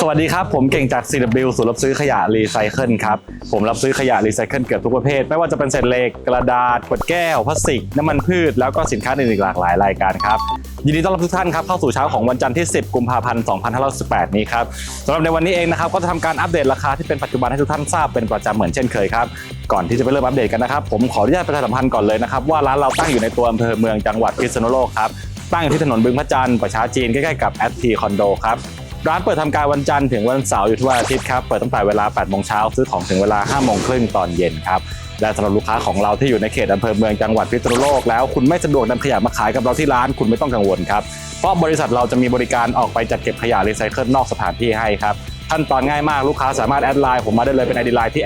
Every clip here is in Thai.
สวัสดีครับ ผมเก่งจาก CW ศูนย์รับซื้อขยะรีไซเคิลครับ ผมรับซื้อขยะรีไซเคิลเกือบทุกประเภท ไม่ว่าจะเป็นเศษเหล็กกระดาษขวดแก้วพลาสติก น้ำมันพืช แล้วก็สินค้าอื่นๆอีกหลากหลายรายการครับ ยินดีต้อนรับทุกท่านครับ เข้าสู่เช้าของวันจันทร์ที่ 10 กุมภาพันธ์ 2518 นี้ครับสำหรับในวันนี้เองนะครับ ก็จะทำการอัปเดตราคาที่เป็นปัจจุบันให้ทุกท่านทราบเป็นประจำเหมือนเช่นเคยครับก่อนที่จะไปเริ่มอัปเดตกันนะครับผมขออนุญาตประชาสัมพันธ์ก่อนเลยนะครับว่าร้านเราตั้งอยู่ในตัวอำเภอเมืองจังหวัดพิษณุโลกครับตั้งอยู่ที่ถนนบึงพระจันทร์ประชาจีนใกล้ๆกับแอตทีคอนโดครับ ร้านเปิดทำการวันจันทร์ถึงวันเสาร์อยู่ทุกวันอาทิตย์ครับ เปิดตั้งแต่เวลา 8 โมงเช้าซื้อของถึงเวลา 5 โมงครึ่งตอนเย็นครับและสำหรับลูกค้าของเราที่อยู่ในเขตอำเภอเมืองจังหวัดพิษณุโลกแล้วคุณไม่สะดวกนำขยะมาขายกับเราที่ร้านคุณไม่ต้องกังวลครับเพราะบริษัทเราจะมีบริการออกไปจัดเก็บขยะรีไซเคิลนอกสถานที่ให้ครับ ขั้นตอนง่ายมากลูกค้าสามารถแอดไลน์ผมมาได้เลยเป็นไอดีไลน์ที่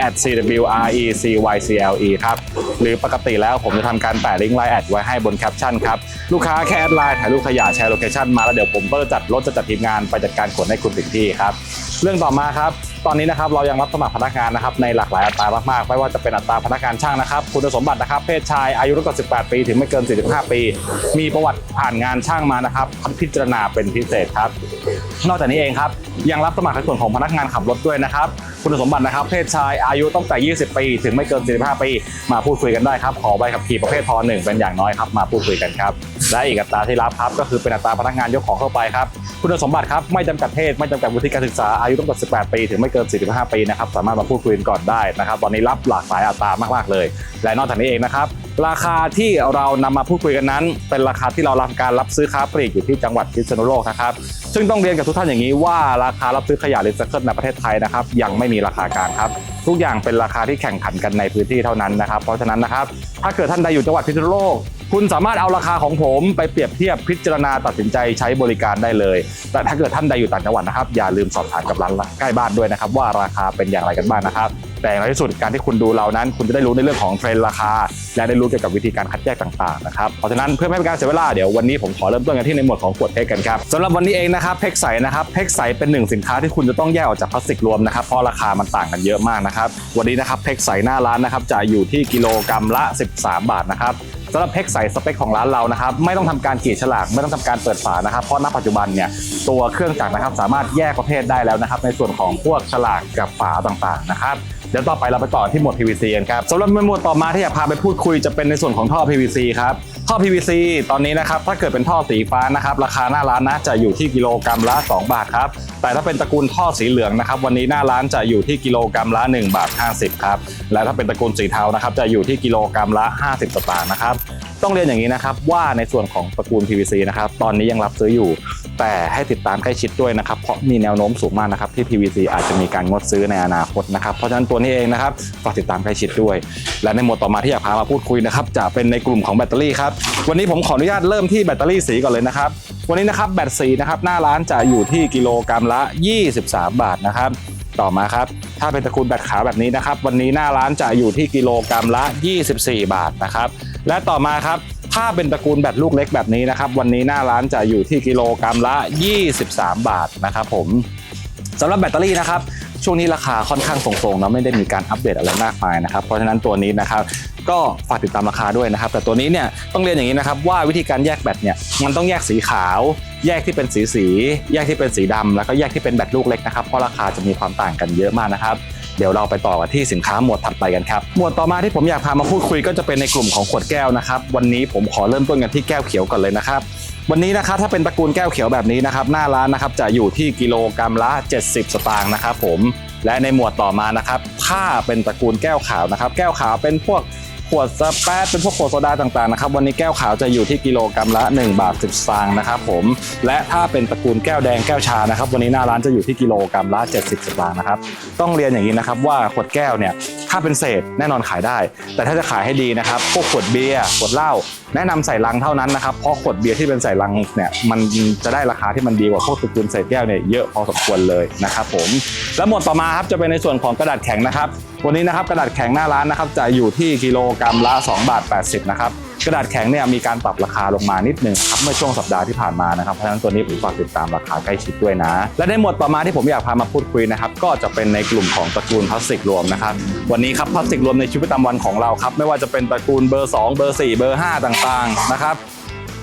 @cwrecycle ครับ หรือปกติแล้วผมจะทำการแปะลิงก์ไลน์แอดไว้ให้บนแคปชั่นครับ ลูกค้าแค่แอดไลน์ถ่ายรูปขยะแชร์โลเคชั่นมาแล้วเดี๋ยวผมก็จะจัดรถจะจัดทีมงานไปจัดการขนให้คุณถึงที่ครับ เรื่องต่อมาครับ ตอนนี้นะครับเรายังรับสมัครพนักงานนะครับในหลากหลายอัตรามากๆ ไม่ว่าจะเป็นอัตราพนักงานช่างนะครับคุณสมบัตินะครับเพศชายอายุตั้งแต่18 ปี ถึงไม่เกิน 45 ปี มีประวัติผ่านงานช่างมานะครับพิจารณาเป็นพิเศษครับ นอกจากนี้เองครับยังรับสมัครในส่วนของพนักงานขับรถด้วยนะครับคุณสมบัตินะครับเพศชายอายุตั้งแต่ 20 ปี ถึงไม่เกิน 45 ปี มาพูดคุยกันได้ครับขอใบขับขี่ประเภทพหนึ่งเป็นอย่างน้อยครับมาพูดคุยกันครับ และอีกอัตราที่รับครับก็คือเป็นอัตราพนักงานยกของเข้าไปครับคุณสมบัติครับไม่จำกัดเพศไม่จำกัดวุฒิการศึกษาอายุตั้งแต่ 18 ปี ถึงไม่เกิน 45 ปีนะครับสามารถมาพูดคุยกันก่อนได้นะครับตอนนี้รับหลากหลายอัตรามากๆเลย และนอกจากนี้เองนะครับราคาที่เรานำมาพูดคุยกันนั้น เป็นราคาที่เรารับการรับซื้อค้าปลีกอยู่ที่จังหวัดพิษณุโลกนะครับซึ่งต้องเรียนกับทุกท่านอย่างนี้ว่าราคารับซื้อขยะรีไซเคิลในประเทศไทยนะครับยังไม่มีราคากลางครับทุกอย่างเป็นราคาที่แข่งขันกันในพื้นที่เท่านั้นนะครับ เพราะฉะนั้นนะครับถ้าเกิดท่านใดอยู่จังหวัดพิษณุโลก คุณสามารถเอาราคาของผมไปเปรียบเทียบพิจารณาตัดสินใจใช้บริการได้เลย แต่ถ้าเกิดท่านใดอยู่ต่างจังหวัดนะครับ อย่าลืมสอบถามกับร้านใกล้บ้านด้วยนะครับ ว่าราคาเป็นอย่างไรกันบ้างนะครับ แต่อย่างไรที่สุดการที่คุณดูเรานั้น คุณจะได้รู้ในเรื่องของเทรนด์ราคา และได้รู้เกี่ยวกับวิธีการคัดแยกต่างๆนะครับเพราะฉะนั้นเพื่อไม่ให้เป็นการเสียเวลาเดี๋ยววันนี้ผมขอเริ่มต้นกันที่ในหมวดของขวดเพชรกันครับสำหรับวันนี้เองนะครับเพชรใสนะครับเพชรใสเป็นหนึ่งสินค้าที่คุณจะต้องแยกออกจากพลาสติกรวมนะครับเพราะราคามันต่างกันเยอะมากนะครับวันนี้นะครับเพชรใสหน้าร้านนะครับจะอยู่ที่กิโลกรัมละ 13 บาทนะครับ สำหรับเพกใส่สเปคของร้านเรานะครับไม่ต้องทำการกรีดฉลากไม่ต้องทำการเปิดฝานะครับเพราะณปัจจุบันเนี่ยตัวเครื่องจักรนะครับสามารถแยกประเภทได้แล้วนะครับ ในส่วนของพวกฉลากกับฝาต่างๆนะครับ เดี๋ยวต่อไปเราไปต่อที่หมวด PVC กันครับสำหรับหมวดต่อมาที่อยากพาไปพูดคุยจะเป็นในส่วนของท่อ PVC ครับท่อ PVC ตอนนี้นะครับถ้าเกิดเป็นท่อสีฟ้านะครับราคาหน้าร้านนะจะอยู่ที่กิโลกรัมละ 2 บาทครับแต่ถ้าเป็นตระกูลท่อสีเหลืองนะครับวันนี้หน้าร้านจะอยู่ที่กิโลกรัมละ1บาท50ครับและถ้าเป็นตระกูลสีเทานะครับจะอยู่ที่กิโลกรัมละ 50สตางค์นะครับ ต้องเรียนอย่างนี้นะครับว่าในส่วนของตระกูล PVC นะครับตอนนี้ยังรับซื้ออยู่ แต่ให้ติดตามใกล้ชิดด้วยนะครับเพราะมีแนวโน้มสูงมากนะครับที่ PVC อาจจะมีการงดซื้อในอนาคตนะครับเพราะฉะนั้นตัวนี้เองนะครับฝากติดตามใกล้ชิดด้วย และในหมวดต่อมาที่อยากพามาพูดคุยนะครับจะเป็นในกลุ่มของแบตเตอรี่ครับวันนี้ผมขออนุญาตเริ่มที่แบตเตอรี่สีก่อนเลยนะครับวันนี้นะครับแบตสีนะครับหน้าร้านจะอยู่ที่กิโลกรัมละ 23 บาทนะครับต่อมาครับ ถ้าเป็นตระกูลแบตขาวแบบนี้นะครับ วันนี้หน้าร้านจะอยู่ที่กิโลกรัมละ 24 บาทนะครับ และต่อมาครับ ถ้าเป็นตระกูลแบตลูกเล็กแบบนี้นะครับ วันนี้หน้าร้านจะอยู่ที่กิโลกรัมละ 23 บาทนะครับผมสำหรับแบตเตอรี่นะครับ ช่วงนี้ราคาค่อนข้างทรงๆเนาะไม่ได้มีการอัปเดตอะไรมากมายนะครับ เพราะฉะนั้นตัวนี้นะครับก็ฝากติดตามราคาด้วยนะครับ แต่ตัวนี้เนี่ยต้องเรียนอย่างนี้นะครับว่าวิธีการแยกแบตเนี่ยมันต้องแยกสีขาว แยกที่เป็นสีสี แยกที่เป็นสีดำแล้วก็แยกที่เป็นแบตลูกเล็กนะครับเพราะราคาจะมีความต่างกันเยอะมากนะครับ เดี๋ยวเราไปต่อกันที่สินค้าหมวดถัดไปกันครับ หมวดต่อมาที่ผมอยากพามาพูดคุยก็จะเป็นในกลุ่มของขวดแก้วนะครับ วันนี้ผมขอเริ่มต้นกันที่แก้วเขียวก่อนเลยนะครับ วันนี้นะครับถ้าเป็นตระกูลแก้วเขียวแบบนี้นะครับหน้าร้านนะครับจะอยู่ที่กิโลกรัมละ 70 สตางค์นะครับผมและในหมวดต่อมานะครับถ้าเป็นตระกูลแก้วขาวนะครับ แก้วขาวเป็นพวก ขวดสเปซเป็นพวกขวดโซดาต่างๆนะครับวันนี้แก้วขาวจะอยู่ที่กิโลกรัมละ 1 บาท10สตางค์นะครับผมและถ้าเป็นตระกูลแก้วแดงแก้วชานะครับวันนี้หน้าร้านจะอยู่ที่กิโลกรัมละ 70สตางค์นะครับต้องเรียนอย่างนี้นะครับว่าขวดแก้วเนี่ย ถ้าเป็นเศษแน่นอนขายได้ แต่ถ้าจะขายให้ดีนะครับพวกขวดเบียร์ขวดเหล้าแนะนำใส่ลังเท่านั้นนะครับเพราะขวดเบียร์ที่เป็นใส่ลังเนี่ยมันจะได้ราคาที่มันดีกว่าพวกตระกูลใส่แก้วเนี่ยเยอะพอสมควรเลยนะครับผมแล้วหมวดต่อมาครับจะเป็นในส่วนของกระดาษแข็งนะครับวันนี้นะครับกระดาษแข็งหน้าร้านนะครับจะอยู่ที่กิโลกรัมละ2บาท80นะครับ กระดาษแข็งเนี่ยมีการปรับราคาลงมานิดนึงครับเมื่อช่วงสัปดาห์ที่ผ่านมานะครับเพราะฉะนั้นตัวนี้ผมฝากติดตามราคาใกล้ชิดด้วยนะ และในหมวดต่อมาที่ผมอยากพามาพูดคุยนะครับก็จะเป็นในกลุ่มของตระกูลพลาสติกรวมนะครับวันนี้ครับพลาสติกรวมในชีวิตประจำวันของเราครับไม่ว่าจะเป็นตระกูลเบอร์ 2 เบอร์ 4 เบอร์ 5 ต่างๆนะครับ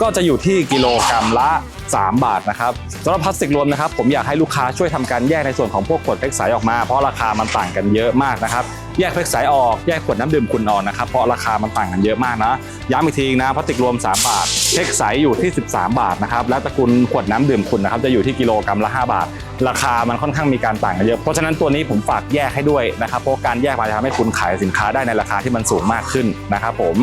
ก็จะอยู่ที่กิโลกรัมละ 3 บาทนะครับสำหรับพลาสติกรวมนะครับผมอยากให้ลูกค้าช่วยทำการแยกในส่วนของพวกขวดเพ็กใสออกมา เพราะราคามันต่างกันเยอะมากนะครับ แยกเพล็กใสออกแยกขวดน้ำดื่มคุณออกนะครับเพราะราคามันต่างกันเยอะมากนะย้ำอีกทีนะพลาสติกรวม 3 บาทเพล็กใสอยู่ที่ 13 บาทนะครับและตระกูลขวดน้ำดื่มคุณนะครับจะอยู่ที่กิโลกรัมละ 5 บาท ราคามันค่อนข้างมีการต่างกันเยอะเพราะฉะนั้นตัวนี้ผมฝากแยกให้ด้วยนะครับเพราะการแยกมาจะทำให้คุณขายสินค้าได้ในราคาที่มันสูงมากขึ้นนะครับผม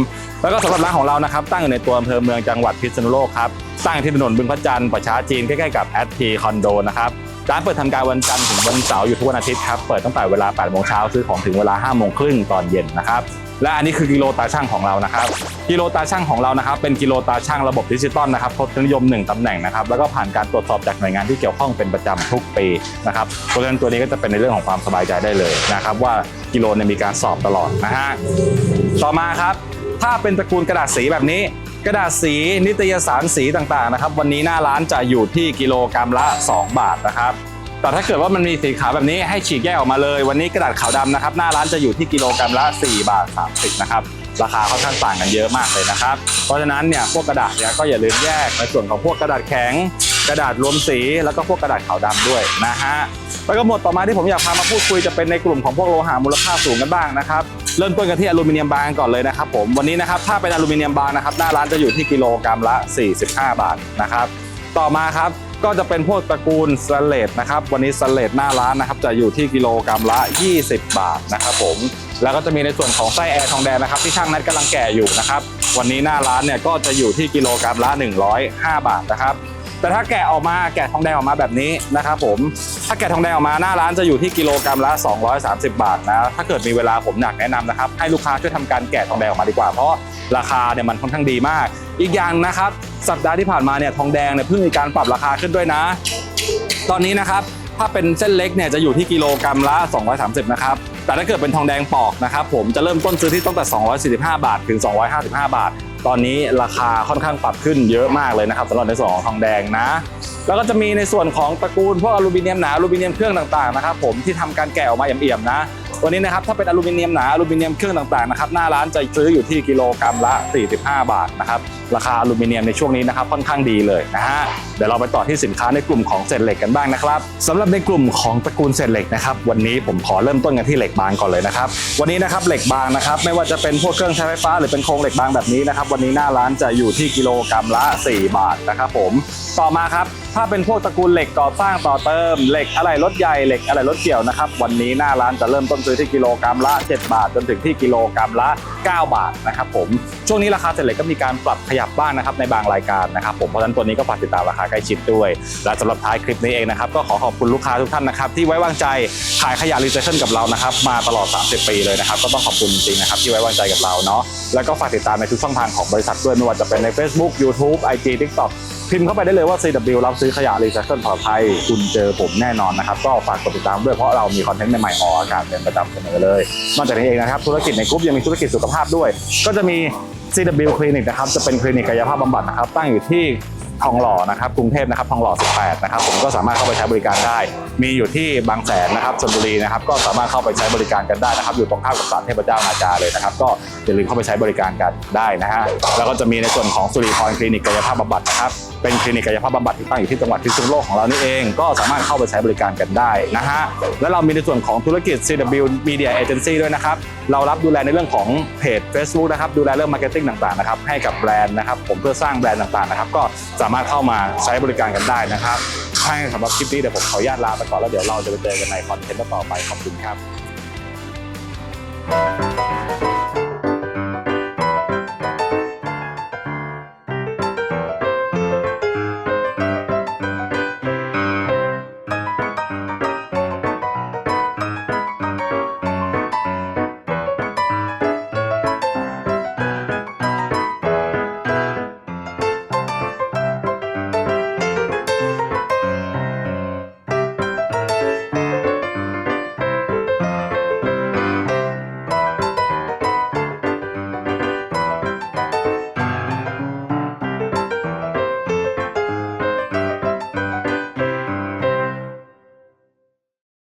แล้วก็สำหรับร้านของเรานะครับตั้งอยู่ในตัวอำเภอเมืองจังหวัดพิษณุโลกครับตั้งที่ถนนบึงพระจันทร์ประชาจีนใกล้ๆกับแอดพีคอนโดนะครับ ร้านเปิดทำการวันจันทร์ถึงวันเสาร์อยู่ทุกวันอาทิตย์ครับ เปิดตั้งแต่เวลา8โมงเช้าซื้อของถึงเวลา5โมงครึ่งตอนเย็นนะครับ และอันนี้คือกิโลตาช่างของเรานะครับ กิโลตาช่างของเรานะครับ เป็นกิโลตาช่างระบบดิจิตอลนะครับทศนิยมหนึ่งตำแหน่งนะครับ แล้วก็ผ่านการตรวจสอบจากหน่วยงานที่เกี่ยวข้องเป็นประจำทุกปีนะครับ เพราะฉะนั้นตัวนี้ก็จะเป็นในเรื่องของความสบายใจได้เลยนะครับ ว่ากิโลเนี่ยมีการสอบตลอดนะฮะ ต่อมาครับ ถ้าเป็นตระกูลกระดาษสีแบบนี้ กระดาษสีนิตยสารสีต่างๆนะครับ วันนี้หน้าร้านจะอยู่ที่กิโลกรัมละ 2 บาทนะครับแต่ถ้าเกิดว่ามันมีสีขาวแบบนี้ให้ฉีกแยกออกมาเลย วันนี้กระดาษขาวดำนะครับ หน้าร้านจะอยู่ที่กิโลกรัมละ 4 บาท 30 นะครับราคาค่อนข้างต่างกันเยอะมากเลยนะครับ เพราะฉะนั้นเนี่ยพวกกระดาษเนี่ยก็อย่าลืมแยกในส่วนของพวกกระดาษแข็ง กระดาษรวมสีแล้วก็พวกกระดาษขาวดำด้วยนะฮะ แล้วก็หมวดต่อมาที่ผมอยากพามาพูดคุยจะเป็นในกลุ่มของพวกโลหะมูลค่าสูงกันบ้างนะครับเริ่มต้นกันที่อลูมิเนียมบางก่อนเลยนะครับผมวันนี้นะครับถ้าเป็นอลูมิเนียมบางนะครับหน้าร้านจะอยู่ที่กิโลกรัมละ 45 บาทนะครับต่อมาครับก็จะเป็นพวกตระกูลสเลตนะครับวันนี้สเลตหน้าร้านนะครับจะอยู่ที่กิโลกรัมละ 20 บาทนะครับผมแล้วก็จะมีในส่วนของไส้แอร์ทองแดงนะครับที่ช่างนัดกำลังแก่อยู่นะครับวันนี้หน้าร้านเนี่ยก็จะอยู่ที่กิโลกรัมละ 105 บาทนะครับ แต่ถ้าแกะออกมาแกะทองแดงออกมาแบบนี้นะครับผมถ้าแกะทองแดงออกมาหน้าร้านจะอยู่ที่กิโลกรัมละ 230 บาทนะถ้าเกิดมีเวลาผมอยากแนะนำนะครับให้ลูกค้าช่วยทำการแกะทองแดงออกมาดีกว่า เพราะราคาเนี่ยมันค่อนข้างดีมาก อีกอย่างนะครับสัปดาห์ที่ผ่านมาเนี่ยทองแดงเนี่ยเพิ่งมีการปรับราคาขึ้นด้วยนะ ตอนนี้นะครับถ้าเป็นเส้นเล็กเนี่ยจะอยู่ที่กิโลกรัมละ 230 นะครับ แต่ถ้าเกิดเป็นทองแดงปอกนะครับผมจะเริ่มต้นซื้อที่ตั้งแต่ 245 บาท ถึง 255 บาท ตอนนี้ราคาค่อนข้างปรับขึ้นเยอะมากเลยนะครับสำหรับในส่วนของทองแดงนะ แล้วก็จะมีในส่วนของตระกูลพวกอลูมิเนียมหนาอลูมิเนียมเครื่องต่างๆนะครับผมที่ทำการแกะออกมาเอี่ยมๆนะ วันี้นะครับถ้าเป็นอลูมิเนียมหนาอลูมิเนียมเครื่องต่างๆนะครับหน้าร้านจะซื้ออยู่ที่กิโลกรัมละ 45 บาทนะครับราคาอลูมิเนียมในช่วงนี้นะครับค่อนข้างดีเลยนะฮะเดี๋ยวเราไปต่อที่สินค้าในกลุ่มของเศษเหล็กกันบ้างนะครับสำหรับในกลุ่มของตระกูลเศษเหล็กนะครับวันนี้ผมขอเริ่มต้นกันที่เหล็กบางก่อนเลยนะครับวันนี้นะครับเหล็กบางนะครับไม่ว่าจะเป็นพวกเครื่องใช้ไฟฟ้าหรือเป็นโครงเหล็กบางแบบนี้นะครับวันนี้หน้าร้านจะอยู่ที่กิโลกรัมละ 4 บาทนะครับผมต่อมาครับถ้าเป็นพวกตระกูลเหล็กก่อสร้างต่อเติมเหล็กอะไรรถใหญ่เหล็กอะไรรถเกี่ยวนะครับวันนี้หน้าร้านจะเริ่มต้นซื้อที่กิโลกรัมละ 7 บาทจนถึงที่กิโลกรัมละ บาทนะครับผมช่วงนี้ราคาเศษเหล็กก็มีการปรับขยับบ้างนะครับในบางรายการนะครับผมเพราะฉะนั้นตัวนี้ก็ฝากติดตามราคาใกล้ชิดด้วย และสำหรับท้ายคลิปนี้เองนะครับก็ขอขอบคุณลูกค้าทุกท่านนะครับที่ไว้วางใจขายขยะรีไซเคิลกับเรานะครับมาตลอด 30 ปีเลยนะครับก็ต้องขอบคุณจริงๆนะครับที่ไว้วางใจกับเราเนาะแล้วก็ฝากติดตามในทุกช่องทางของบริษัทด้วยไม่ว่าจะเป็นใน Facebook YouTube IG TikTok พิมพ์เข้าไปได้เลยว่า CW รับซื้อขยะรีไซเคิลปลอดภัยคุณเจอผมแน่นอนนะครับ ก็ฝากกดติดตามด้วยเพราะเรามีคอนเทนต์ใหม่ๆออกอากาศเป็นประจำเสมอเลย นอกจากนี้เองนะครับ ธุรกิจในกลุ่มยังมีธุรกิจสุขภาพด้วย ก็จะมี CW Clinic นะครับจะเป็นคลินิกกายภาพบำบัดนะครับ ตั้งอยู่ที่ทองหล่อนะครับกรุงเทพนะครับทองหล่อ 18 นะครับผมก็สามารถเข้าไปใช้บริการได้ มีอยู่ที่บางแสนนะครับชลบุรีนะครับก็สามารถเข้าไปใช้บริการกันได้นะครับ อยู่ตรงข้ามกับศาลเทพเจ้านาจาเลยนะครับ ก็อย่าลืมเข้าไปใช้บริการกันได้นะฮะแล้วก็จะมีในส่วนของสุริพรคลินิกกายภาพบำบัดนะครับ เป็นคลินิกกายภาพบำบัดที่ตั้งอยู่ที่จังหวัดพิษณุโลกของเรานี่เอง ก็สามารถเข้าไปใช้บริการกันได้นะฮะและเรามีในส่วนของธุรกิจ CW Media Agency ด้วยนะครับเรารับดูแลในเรื่องของเพจ Facebook นะครับดูแลเรื่องมาร์เก็ตติ้งต่างๆนะครับให้กับแบรนด์นะครับผมเพื่อสร้างแบรนด์ต่างๆนะครับก็สามารถเข้ามาใช้บริการกันได้นะครับให้สำหรับคลิปนี้เดี๋ยวผมขออนุญาตลาไปก่อนแล้วเดี๋ยวเราจะไปเจอกันในคอนเทนต์ต่อไปขอบคุณครับ